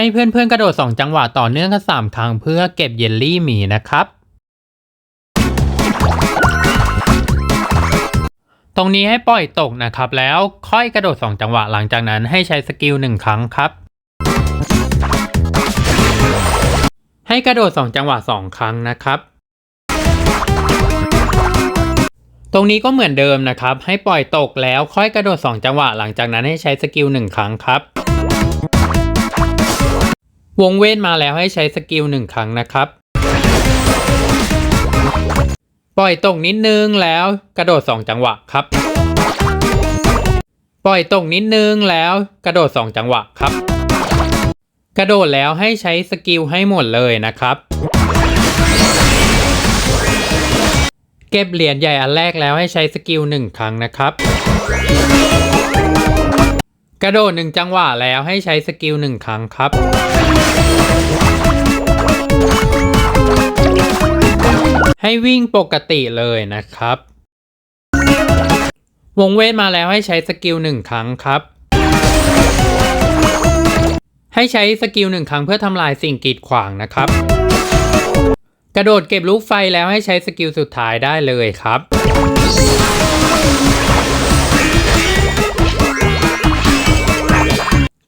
ให้เพื่อนๆกระโดด 2 จังหวะต่อเนื่องกัน3ครั้งเพื่อเก็บเยลลี่หมีนะครับ ตรงนี้ให้ปล่อยตกนะครับแล้วค่อยกระโดด 2 จังหวะหลังจากนั้นให้ใช้สกิล1ครั้งครับให้กระโดด 2 จังหวะ 2 ครั้งนะครับ ตรงนี้ก็เหมือนเดิมนะครับ ให้ปล่อยตกแล้วค่อยกระโดด 2 จังหวะ หลังจากนั้นให้ใช้สกิล 1 ครั้งครับ วงเว้นมาแล้วให้ใช้สกิล1ครั้งนะครับ ปล่อยตกนิดนึงแล้วกระโดด 2 จังหวะครับ ปล่อยตกนิดนึงแล้วกระโดด 2 จังหวะครับ กระโดดแล้วให้ใช้สกิลให้หมดเลยนะครับ เก็บเหรียญใหญ่อันแรกแล้วให้ใช้สกิลหนึ่งครั้งนะครับ กระโดดหนึ่งจังหวะแล้วให้ใช้สกิลหนึ่งครั้งครับ ให้วิ่งปกติเลยนะครับ วงเวทมาแล้วให้ใช้สกิลหนึ่งครั้งครับ ให้ใช้สกิลหนึ่งครั้งเพื่อทำลายสิ่งกีดขวางนะครับ กระโดดเก็บลูกไฟแล้วให้ใช้สกิลสุดท้ายได้เลยครับ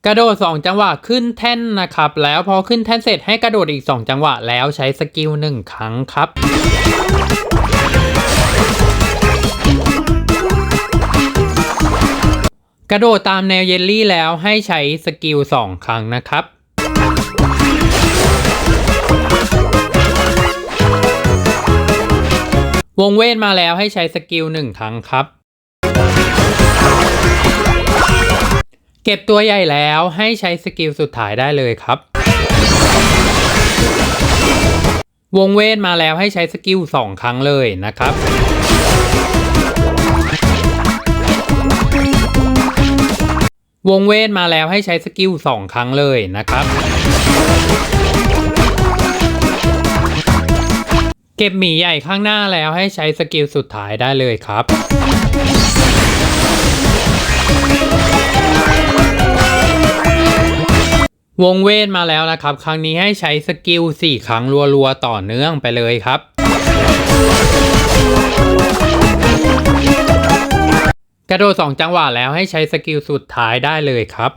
กระโดด 2 จังหวะขึ้นแท่นนะครับ แล้วพอขึ้นแท่นเสร็จให้กระโดดอีก 2 จังหวะแล้วใช้สกิล1ครั้งครับ กระโดดตามแนวเยลลี่แล้วให้ใช้สกิล2 ครั้งนะครับวงเวทมาแล้วให้ใช้สกิลหนึ่งครั้งครับ เก็บตัวใหญ่แล้วให้ใช้สกิลสุดท้ายได้เลยครับ วงเวทมาแล้วให้ใช้สกิลสองครั้งเลยนะครับ วงเวทมาแล้วให้ใช้สกิลสองครั้งเลยนะครับ เก็บหมีใหญ่ข้างหน้าแล้วให้ใช้สกิลสุดท้ายได้เลยครับ วงเวทมาแล้วนะครับ ครั้งนี้ให้ใช้สกิล 4 ครั้งรัวๆ ต่อเนื่องไปเลยครับ กระโดด 2 จังหวะแล้วให้ใช้สกิลสุดท้ายได้เลยครับ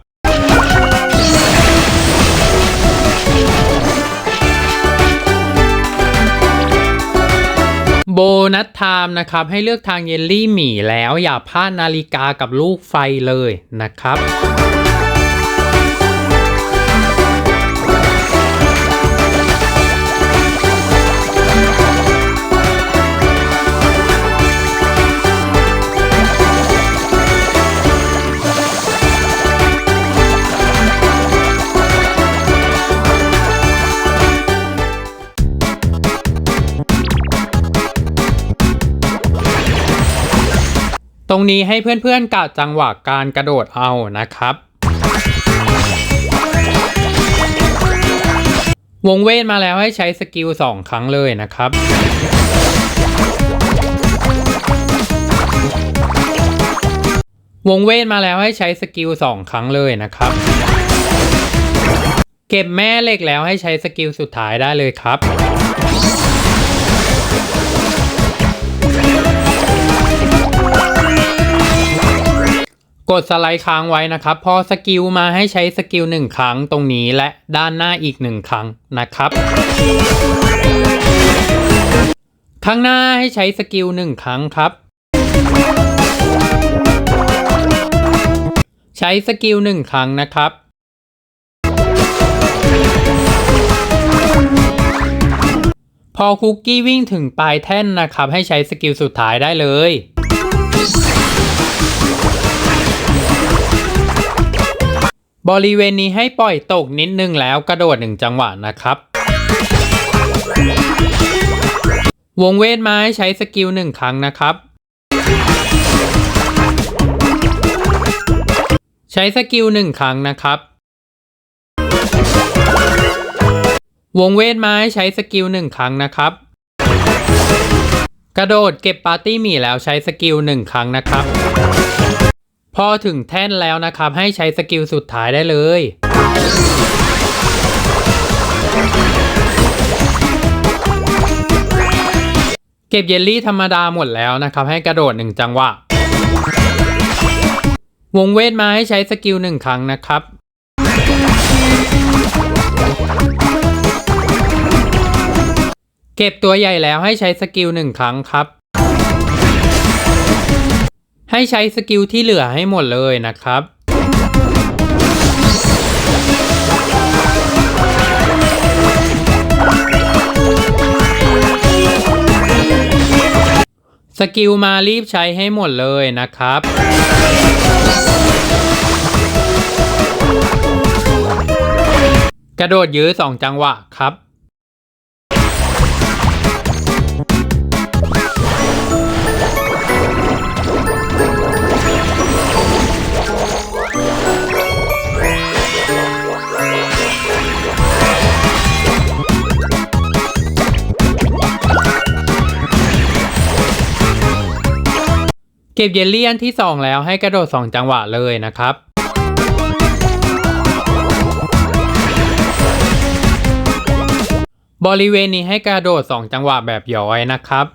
โบนัสไทม์นะครับ ให้เลือกทางเยลลี่หมี่แล้วอย่าพลาดนาฬิกากับลูกไฟเลยนะครับ ตรงนี้ให้เพื่อนๆกะจังหวะการกระโดดเอานะครับ วงเวทมาแล้วให้ใช้สกิล 2 ครั้งเลยนะครับ วงเวทมาแล้วให้ใช้สกิล 2 ครั้งเลยนะครับ เก็บแม่เหล็กแล้วให้ใช้สกิลสุดท้ายได้เลยครับ กดสไลด์ค้างไว้นะครับ พอสกิลมาให้ใช้สกิลหนึ่งครั้งตรงนี้และด้านหน้าอีกหนึ่งครั้งนะครับ ข้างหน้าให้ใช้สกิลหนึ่งครั้งครับ ใช้สกิลหนึ่งครั้งนะครับพอคุกกี้วิ่งถึงปลายแท่นนะครับ ให้ใช้สกิลสุดท้ายได้เลย บริเวณนี้ให้ปล่อยตกนิดนึงแล้วกระโดดหนึ่งจังหวะนะครับ วงเวทไม้ใช้สกิลหนึ่งครั้งนะครับ ใช้สกิลหนึ่งครั้งนะครับ วงเวทไม้ใช้สกิลหนึ่งครั้งนะครับ กระโดดเก็บปาร์ตี้หมี่แล้วใช้สกิลหนึ่งครั้งนะครับ พอถึงแท่นแล้วนะครับ ให้ใช้สกิลสุดท้ายได้เลย เก็บเยลลี่ธรรมดาหมดแล้วนะครับ ให้กระโดดหนึ่งจังหวะ วงเวทมาให้ใช้สกิลหนึ่งครั้งนะครับ เก็บตัวใหญ่แล้วให้ใช้สกิลหนึ่งครั้งครับ ให้ใช้สกิลที่เหลือให้หมดเลยนะครับสกิลมารีบใช้ให้หมดเลยนะครับ กระโดดยื้อสองจังหวะครับ เก็บเยลลี่อันที่ 2 แล้วให้กระโดด 2 จังหวะเลยนะครับ บริเวณนี้ให้กระโดด 2 จังหวะแบบย้อยนะครับ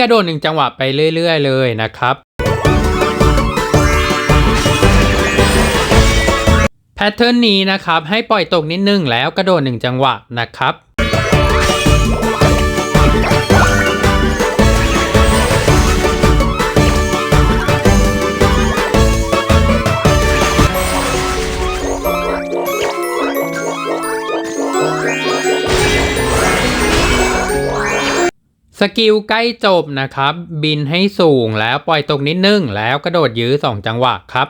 กระโดดหนึ่งจังหวะไปเรื่อยๆ เลยนะครับแพทเทิร์นนี้นะครับให้ปล่อยตกนิดนึงแล้วกระโดดหนึ่งจังหวะนะครับ สกิลใกล้จบนะครับ บินให้สูงแล้วปล่อยตกนิดนึง แล้วกระโดดยื้อ 2 จังหวะครับ